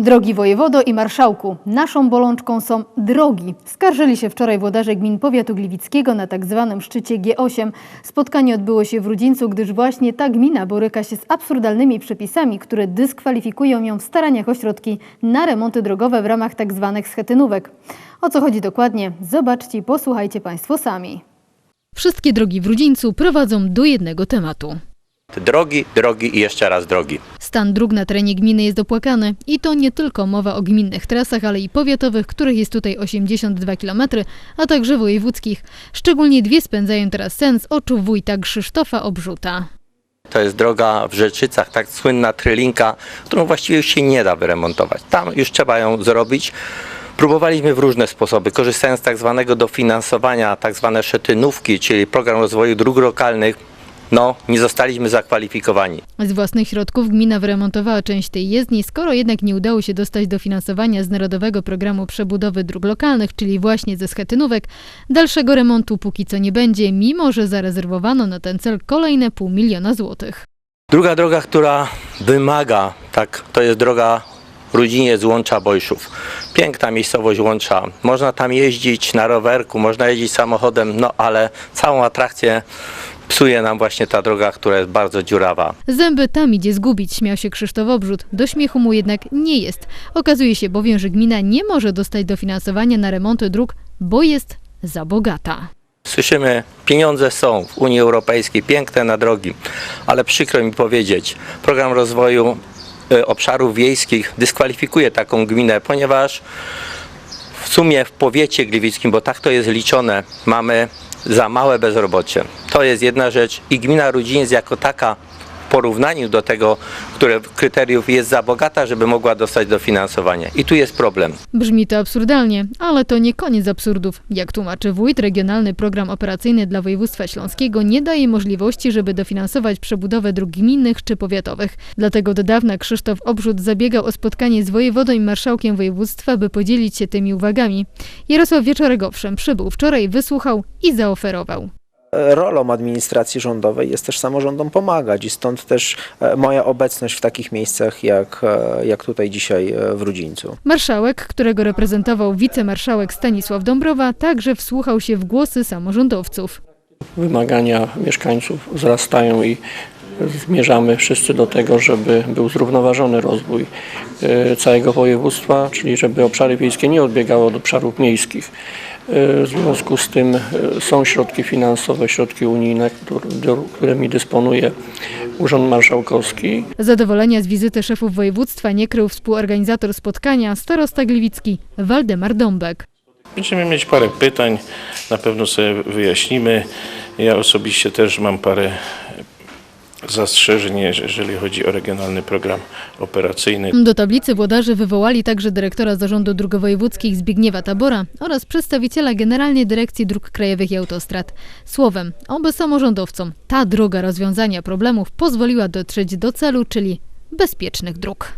Drogi wojewodo i marszałku, naszą bolączką są drogi. Skarżyli się wczoraj włodarze gmin powiatu gliwickiego na tak zwanym szczycie G8. Spotkanie odbyło się w Rudzińcu, gdyż właśnie ta gmina boryka się z absurdalnymi przepisami, które dyskwalifikują ją w staraniach o środki na remonty drogowe w ramach tak zwanych schetynówek. O co chodzi dokładnie? Zobaczcie i posłuchajcie Państwo sami. Wszystkie drogi w Rudzińcu prowadzą do jednego tematu. Drogi, drogi i jeszcze raz drogi. Stan dróg na terenie gminy jest opłakany i to nie tylko mowa o gminnych trasach, ale i powiatowych, których jest tutaj 82 km, a także wojewódzkich. Szczególnie dwie spędzają teraz sens oczu wójta Krzysztofa Obrzuta. To jest droga w Rzeczycach, tak słynna trylinka, którą właściwie już się nie da wyremontować. Tam już trzeba ją zrobić. Próbowaliśmy w różne sposoby, korzystając z tak zwanego dofinansowania, tak zwane szetynówki, czyli program rozwoju dróg lokalnych. No, nie zostaliśmy zakwalifikowani. Z własnych środków gmina wyremontowała część tej jezdni, skoro jednak nie udało się dostać dofinansowania z Narodowego Programu Przebudowy Dróg Lokalnych, czyli właśnie ze schetynówek, dalszego remontu póki co nie będzie, mimo że zarezerwowano na ten cel kolejne pół miliona złotych. Druga droga, która wymaga, tak, to jest droga Rudziniec Łącza Bojszów. Piękna miejscowość Łącza. Można tam jeździć na rowerku, można jeździć samochodem, no ale całą atrakcję psuje nam właśnie ta droga, która jest bardzo dziurawa. Zęby tam idzie zgubić, śmiał się Krzysztof Obrzut. Do śmiechu mu jednak nie jest. Okazuje się bowiem, że gmina nie może dostać dofinansowania na remonty dróg, bo jest za bogata. Słyszymy, pieniądze są w Unii Europejskiej, piękne na drogi, ale przykro mi powiedzieć, program rozwoju y, obszarów wiejskich dyskwalifikuje taką gminę, ponieważ w sumie w powiecie gliwickim, bo tak to jest liczone, mamy za małe bezrobocie. To jest jedna rzecz i gmina Rudziniec jako taka porównaniu do tego, które kryteriów jest za bogata, żeby mogła dostać dofinansowanie. I tu jest problem. Brzmi to absurdalnie, ale to nie koniec absurdów. Jak tłumaczy wójt, Regionalny Program Operacyjny dla Województwa Śląskiego nie daje możliwości, żeby dofinansować przebudowę dróg gminnych czy powiatowych. Dlatego do dawna Krzysztof Obrzut zabiegał o spotkanie z wojewodą i marszałkiem województwa, by podzielić się tymi uwagami. Jarosław Wieczorek owszem przybył wczoraj, wysłuchał i zaoferował. Rolą administracji rządowej jest też samorządom pomagać i stąd też e, moja obecność w takich miejscach jak, e, jak tutaj dzisiaj e, w Rudzińcu. Marszałek, którego reprezentował wicemarszałek Stanisław Dąbrowa, także wsłuchał się w głosy samorządowców. wymagania mieszkańców wzrastają i zmierzamy wszyscy do tego, żeby był zrównoważony rozwój całego województwa, czyli żeby obszary wiejskie nie odbiegały od obszarów miejskich. E, W związku z tym e, są środki finansowe, środki unijne, któr- którymi dysponuje Urząd Marszałkowski. Zadowolenia z wizyty szefów województwa nie krył współorganizator spotkania, starosta gliwicki Waldemar Dąbek. Będziemy mieć parę pytań, na pewno sobie wyjaśnimy. Ja osobiście też mam parę zastrzeżeń, jeżeli chodzi o regionalny program operacyjny. Do tablicy włodarzy wywołali także dyrektora Zarządu Dróg Wojewódzkich Zbigniewa Tabora oraz przedstawiciela Generalnej Dyrekcji Dróg Krajowych i Autostrad. Słowem, oby samorządowcom ta droga rozwiązania problemów pozwoliła dotrzeć do celu, czyli bezpiecznych dróg.